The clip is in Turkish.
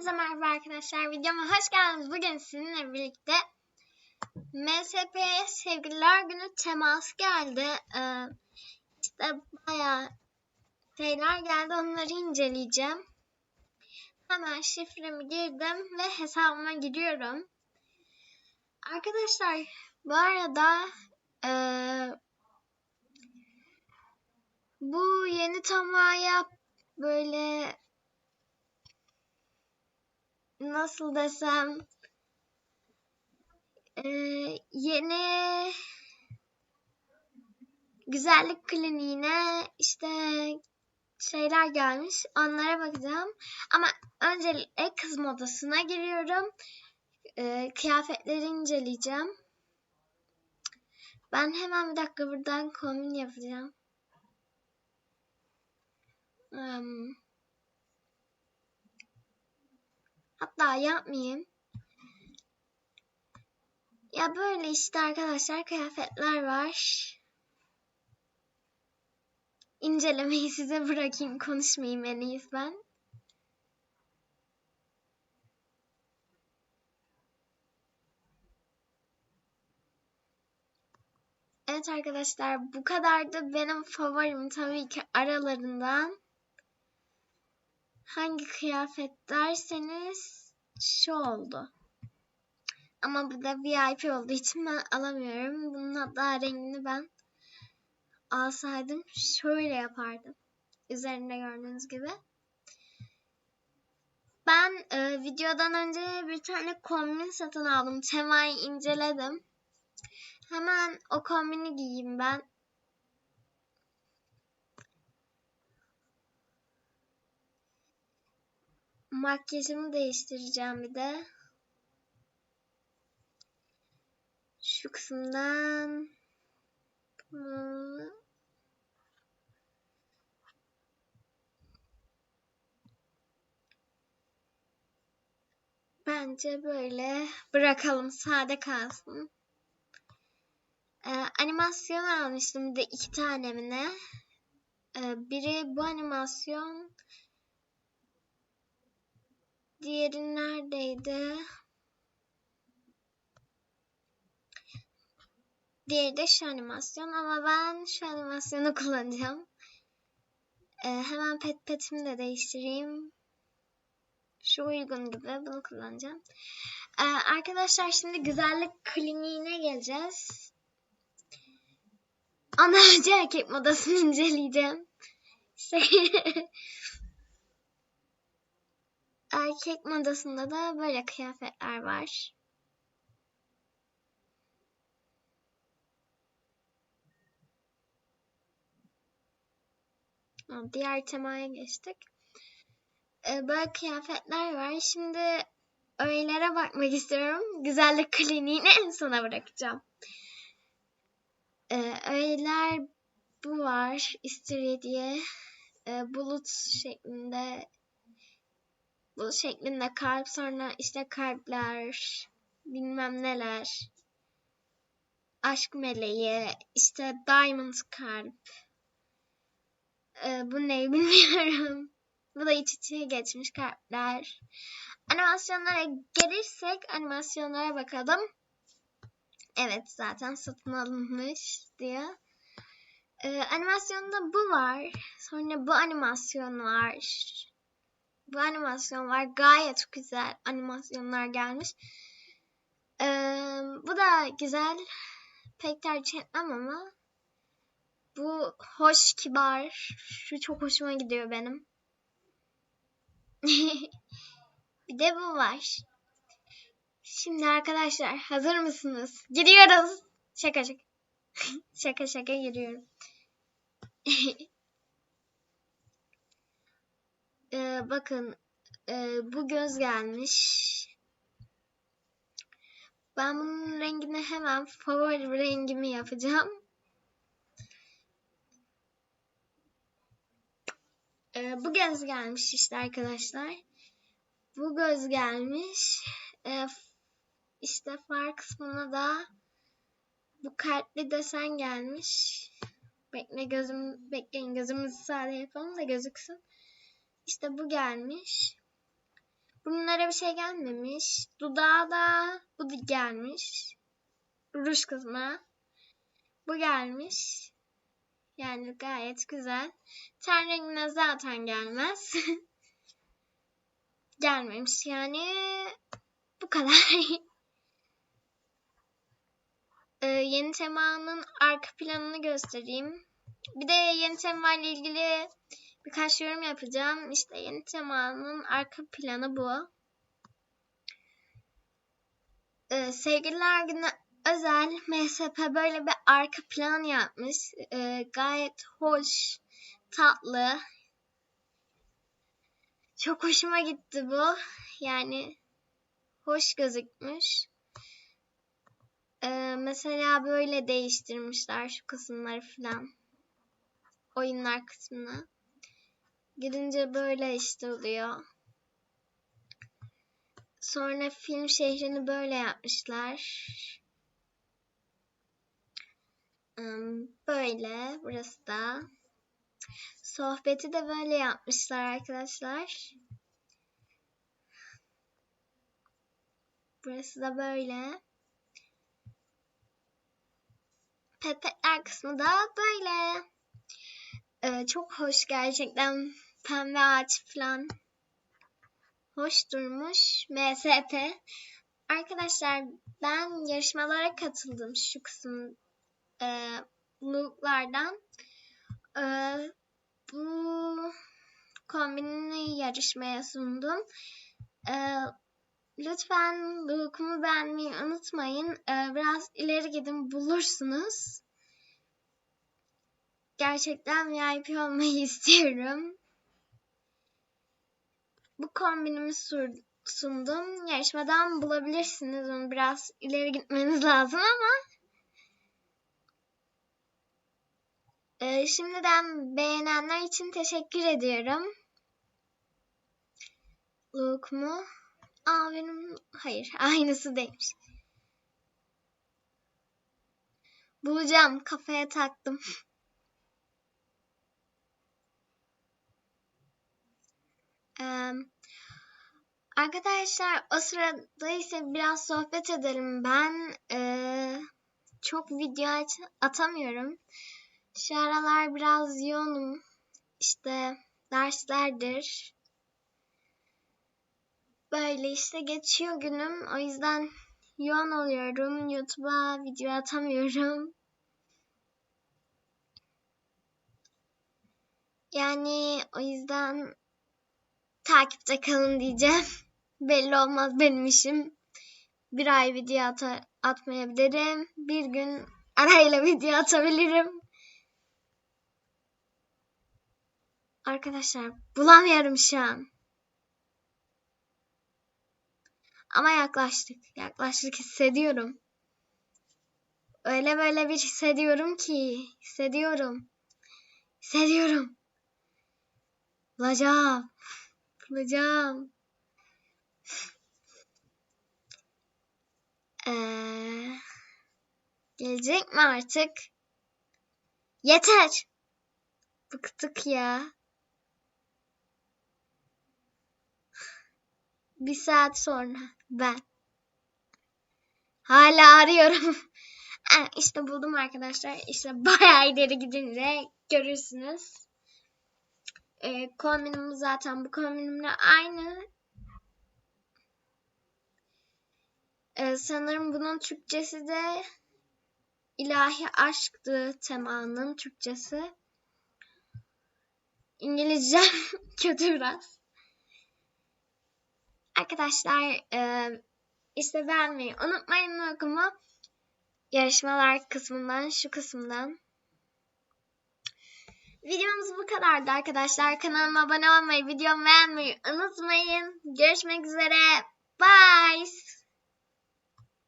Hepinize merhaba arkadaşlar. Videoma hoş geldiniz. Bugün sizinle birlikte MSP'ye sevgililer günü teması geldi. Ee, işte bayağı şeyler geldi. Onları inceleyeceğim. Hemen şifremi girdim ve hesabıma giriyorum. Arkadaşlar bu arada ee, bu yeni tamaya böyle nasıl desem e, yeni güzellik kliniğine işte şeyler gelmiş. Onlara bakacağım. Ama öncelikle kız modasına giriyorum. E, kıyafetleri inceleyeceğim. Ben hemen bir dakika buradan kombin yapacağım. Um, Hatta yapmayayım. Ya böyle işte arkadaşlar kıyafetler var. İncelemeyi size bırakayım. Konuşmayayım en iyisi ben. Evet arkadaşlar bu kadardı benim favorim tabii ki aralarından hangi kıyafet derseniz şu oldu. Ama bu da VIP olduğu için ben alamıyorum. Bunun hatta rengini ben alsaydım şöyle yapardım. Üzerinde gördüğünüz gibi. Ben e, videodan önce bir tane kombin satın aldım. Temayı inceledim. Hemen o kombini giyeyim ben. Makyajımı değiştireceğim bir de. Şu kısımdan Bence böyle bırakalım sade kalsın. Ee, animasyon almıştım bir de iki tane mi ne? Ee, biri bu animasyon Diğeri neredeydi? Diğeri de şu animasyon ama ben şu animasyonu kullanacağım. Ee, hemen pet petimi de değiştireyim. Şu uygun gibi bunu kullanacağım. Ee, arkadaşlar şimdi güzellik kliniğine geleceğiz. Ana erkek modasını inceleyeceğim. Şey Erkek modasında da böyle kıyafetler var. Diğer temaya geçtik. Ee, böyle kıyafetler var. Şimdi öğelere bakmak istiyorum. Güzellik kliniğini en sona bırakacağım. Ee, öğeler bu var. İstiridye. Ee, bulut şeklinde bu şeklinde kalp sonra işte kalpler bilmem neler. Aşk meleği işte diamond kalp. Ee, bu ne bilmiyorum. Bu da iç içe geçmiş kalpler. Animasyonlara gelirsek animasyonlara bakalım. Evet zaten satın alınmış diye. Ee, animasyonda bu var sonra bu animasyon var bu animasyon var. Gayet güzel animasyonlar gelmiş. Ee, bu da güzel. Pek tercih etmem ama bu hoş, kibar. Şu çok hoşuma gidiyor benim. bir de bu var. Şimdi arkadaşlar hazır mısınız? Gidiyoruz. Şaka şaka. şaka şaka giriyorum. Ee, bakın e, bu göz gelmiş. Ben bunun rengini hemen favori rengimi yapacağım. Ee, bu göz gelmiş işte arkadaşlar. Bu göz gelmiş. Ee, işte far kısmına da bu kalpli desen gelmiş. Bekle gözüm, bekleyin gözümüzü sade yapalım da gözüksün. İşte bu gelmiş. Bunlara bir şey gelmemiş. Dudağa da bu gelmiş. Ruj kısmı. Bu gelmiş. Yani gayet güzel. Ten rengine zaten gelmez. Gelmemiş yani. Bu kadar. ee, yeni temanın arka planını göstereyim. Bir de yeni tema ile ilgili birkaç yorum yapacağım. İşte yeni temanın arka planı bu. Ee, sevgililer günü özel MSP böyle bir arka plan yapmış. Ee, gayet hoş, tatlı. Çok hoşuma gitti bu. Yani hoş gözükmüş. Ee, mesela böyle değiştirmişler şu kısımları falan. Oyunlar kısmını. Gidince böyle işte oluyor. Sonra film şehrini böyle yapmışlar. Böyle burası da. Sohbeti de böyle yapmışlar arkadaşlar. Burası da böyle. Pepetler kısmı da böyle. Ee, çok hoş gerçekten. Pembe ağaç falan. Hoş durmuş. MSP. Arkadaşlar ben yarışmalara katıldım şu kısım e, looklardan. E, bu kombinini yarışmaya sundum. E, lütfen lookumu beğenmeyi unutmayın. E, biraz ileri gidin bulursunuz. Gerçekten VIP olmayı istiyorum. Bu kombinimi sundum. Yarışmadan bulabilirsiniz. Onu biraz ileri gitmeniz lazım ama Ee, şimdiden beğenenler için teşekkür ediyorum. Look mu? Aa benim hayır aynısı değilmiş. Bulacağım kafaya taktım. ee, arkadaşlar o sırada ise biraz sohbet edelim. Ben ee, çok video atamıyorum. Şu aralar biraz yoğunum. İşte derslerdir. Böyle işte geçiyor günüm. O yüzden yoğun oluyorum. YouTube'a video atamıyorum. Yani o yüzden takipte kalın diyeceğim. Belli olmaz benim işim. Bir ay video at atmayabilirim. Bir gün arayla video atabilirim. Arkadaşlar bulamıyorum şu an. Ama yaklaştık. Yaklaştık hissediyorum. Öyle böyle bir hissediyorum ki. Hissediyorum. Hissediyorum. Bulacağım. Bulacağım. Ee, gelecek mi artık? Yeter. Bıktık ya. Bir saat sonra ben. Hala arıyorum. İşte buldum arkadaşlar. İşte bayağı ileri gidince görürsünüz. Ee, kombinim zaten bu kombinimle aynı. Ee, sanırım bunun Türkçesi de ilahi aşktı temanın Türkçesi. İngilizce kötü biraz. Arkadaşlar e, işte beğenmeyi unutmayın okumu. Yarışmalar kısmından şu kısımdan. Videomuz bu kadardı arkadaşlar. Kanalıma abone olmayı, videomu beğenmeyi unutmayın. Görüşmek üzere. Bye.